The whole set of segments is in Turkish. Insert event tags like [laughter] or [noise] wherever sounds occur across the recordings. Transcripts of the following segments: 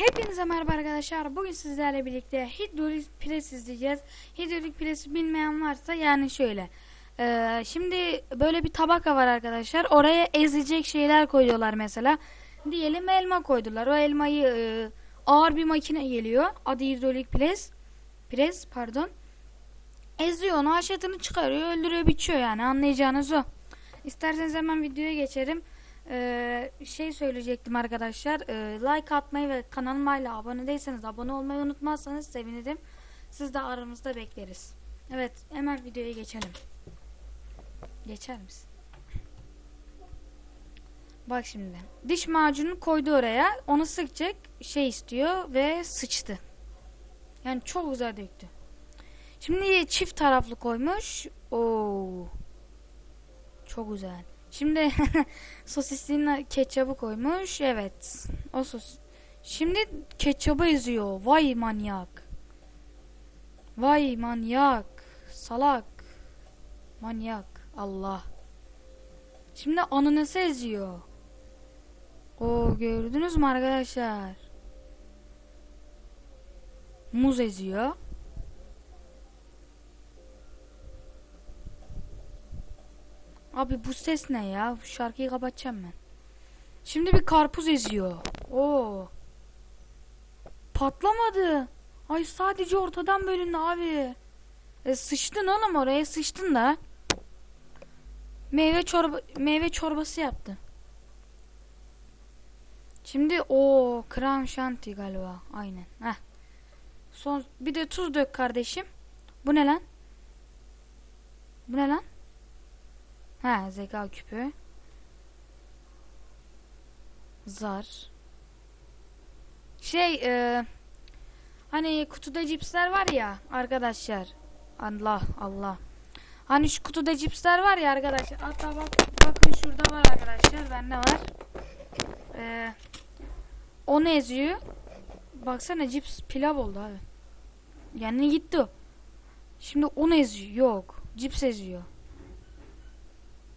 Hepinize merhaba arkadaşlar. Bugün sizlerle birlikte hidrolik pres izleyeceğiz. Hidrolik presi bilmeyen varsa yani şöyle. Ee, şimdi böyle bir tabaka var arkadaşlar. Oraya ezecek şeyler koyuyorlar mesela. Diyelim elma koydular. O elmayı e, ağır bir makine geliyor. Adı hidrolik pres. Pres pardon. Eziyor onu haşetini çıkarıyor öldürüyor biçiyor yani anlayacağınız o. İsterseniz hemen videoya geçelim. Ee, şey söyleyecektim arkadaşlar. Ee, like atmayı ve kanalıma hala abone değilseniz abone olmayı unutmazsanız sevinirim. Siz de aramızda bekleriz. Evet hemen videoya geçelim. Geçer misin? Bak şimdi. Diş macunu koydu oraya. Onu sıkacak şey istiyor ve sıçtı. Yani çok güzel döktü. Şimdi çift taraflı koymuş. Oo. Çok güzel. Şimdi [laughs] sosisliğine ketçabı koymuş. Evet. O sos. Şimdi ketçabı eziyor. Vay manyak. Vay manyak. Salak. Manyak. Allah. Şimdi ananası eziyor. O gördünüz mü arkadaşlar? Muz eziyor. Abi bu ses ne ya? Bu şarkıyı kapatacağım ben. Şimdi bir karpuz eziyor. Oo. Patlamadı. Ay sadece ortadan bölündü abi. E, sıçtın oğlum oraya sıçtın da. Meyve çorba meyve çorbası yaptı. Şimdi o krem şanti galiba. Aynen. Heh. Son bir de tuz dök kardeşim. Bu ne lan? Bu ne lan? Ha zeka küpü. Zar. Şey e, hani kutuda cipsler var ya arkadaşlar. Allah Allah. Hani şu kutuda cipsler var ya arkadaşlar. Hatta bak bakın şurada var arkadaşlar. Bende var. E, onu eziyor. Baksana cips pilav oldu abi. Yani gitti o. Şimdi onu eziyor. Yok. Cips eziyor.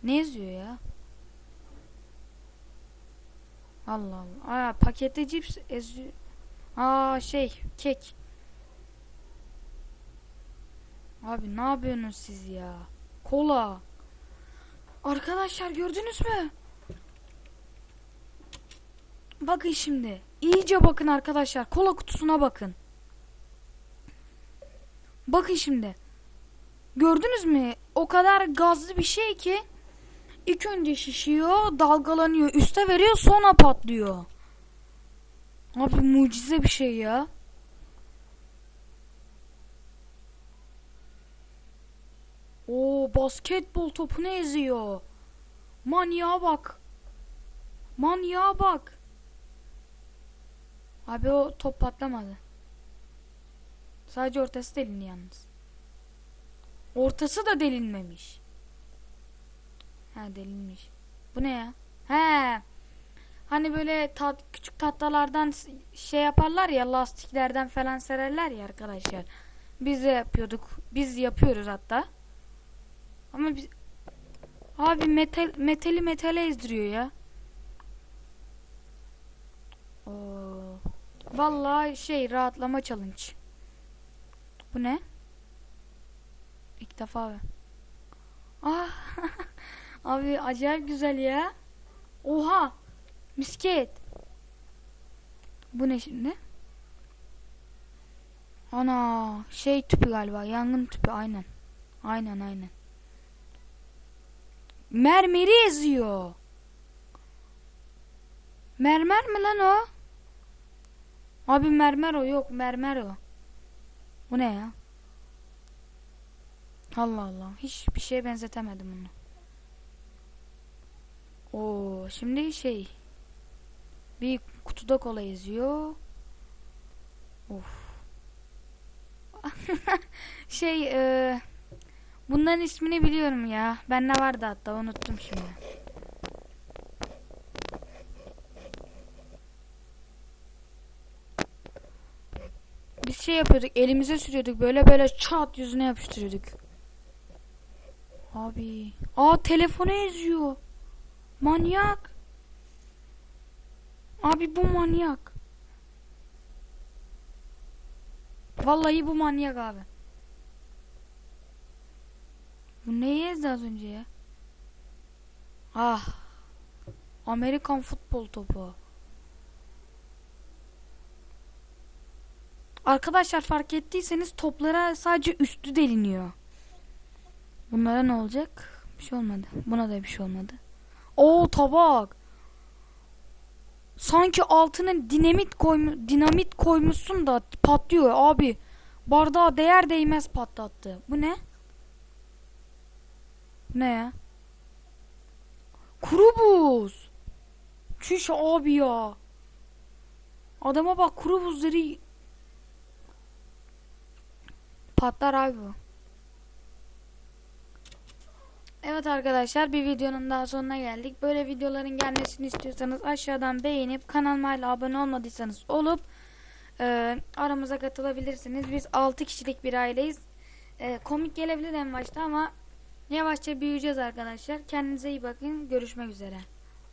Ne yazıyor ya? Allah Allah. Aa pakette cips eziyor. Aa şey kek. Abi ne yapıyorsunuz siz ya? Kola. Arkadaşlar gördünüz mü? Bakın şimdi. İyice bakın arkadaşlar. Kola kutusuna bakın. Bakın şimdi. Gördünüz mü? O kadar gazlı bir şey ki İlk önce şişiyor, dalgalanıyor, üste veriyor, sonra patlıyor. Abi mucize bir şey ya. O basketbol topunu eziyor. Manyağa bak. Manyağa bak. Abi o top patlamadı. Sadece ortası delindi yalnız. Ortası da delinmemiş. Ha delinmiş. Bu ne ya? He. Hani böyle tat, küçük tatlılardan şey yaparlar ya lastiklerden falan sererler ya arkadaşlar. Biz de yapıyorduk. Biz yapıyoruz hatta. Ama biz Abi metal metali metale ezdiriyor ya. Oo. Vallahi şey rahatlama challenge. Bu ne? İlk defa. Ah. [laughs] Abi acayip güzel ya. Oha. Misket. Bu ne şimdi? Ana şey tüpü galiba. Yangın tüpü aynen. Aynen aynen. Mermeri eziyor. Mermer mi lan o? Abi mermer o yok mermer o. Bu ne ya? Allah Allah. Hiçbir şeye benzetemedim bunu. Oo, şimdi şey bir kutuda kola yazıyor. Of. [laughs] şey e, bunların ismini biliyorum ya. Ben ne vardı hatta unuttum şimdi. Biz şey yapıyorduk elimize sürüyorduk böyle böyle çat yüzüne yapıştırıyorduk. Abi. Aa telefonu eziyor. Manyak. Abi bu manyak. Vallahi bu manyak abi. Bu neyi ezdi az önce ya? Ah. Amerikan futbol topu. Arkadaşlar fark ettiyseniz toplara sadece üstü deliniyor. Bunlara ne olacak? Bir şey olmadı. Buna da bir şey olmadı. Oo tabak. Sanki altına dinamit koymu dinamit koymuşsun da patlıyor abi. Bardağa değer değmez patlattı. Bu ne? Ne ya? Kuru buz. Çüş abi ya. Adama bak kuru buzları patlar abi bu. Evet arkadaşlar bir videonun daha sonuna geldik. Böyle videoların gelmesini istiyorsanız aşağıdan beğenip kanalıma hala abone olmadıysanız olup e, aramıza katılabilirsiniz. Biz 6 kişilik bir aileyiz. E, komik gelebilir en başta ama yavaşça büyüyeceğiz arkadaşlar. Kendinize iyi bakın. Görüşmek üzere.